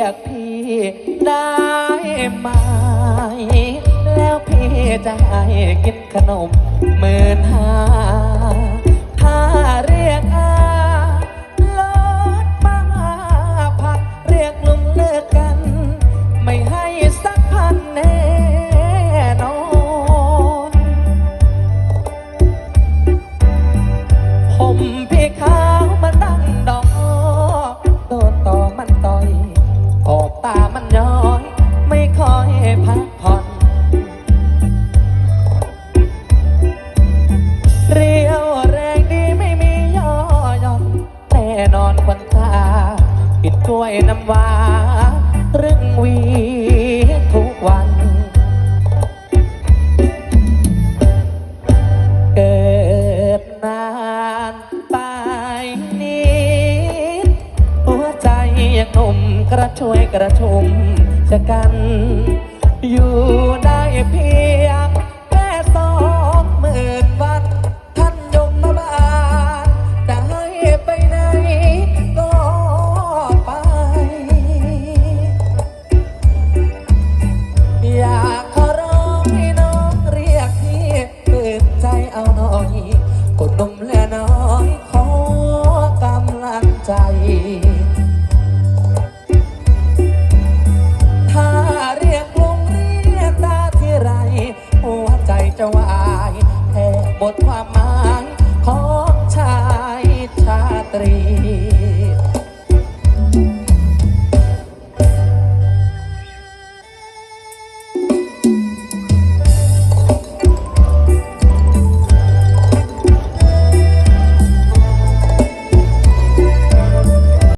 ยกพี่ได้ไหมแล้วพี่จะให้กินขนมหมื่นห้าถ้าเรียกอาลดมาพักเรียกลุงเลิกกัน ไม่ให้สักพันแน่นอนผมพี่ขา กินกล้วยน้ำว้าเรื่องวีทุกวัน เกิดนานไปนิดหัวใจยังหนุ่มกระช่วยกระชุมชะกันอยู่ได้ บทความหมายของชายชาตรี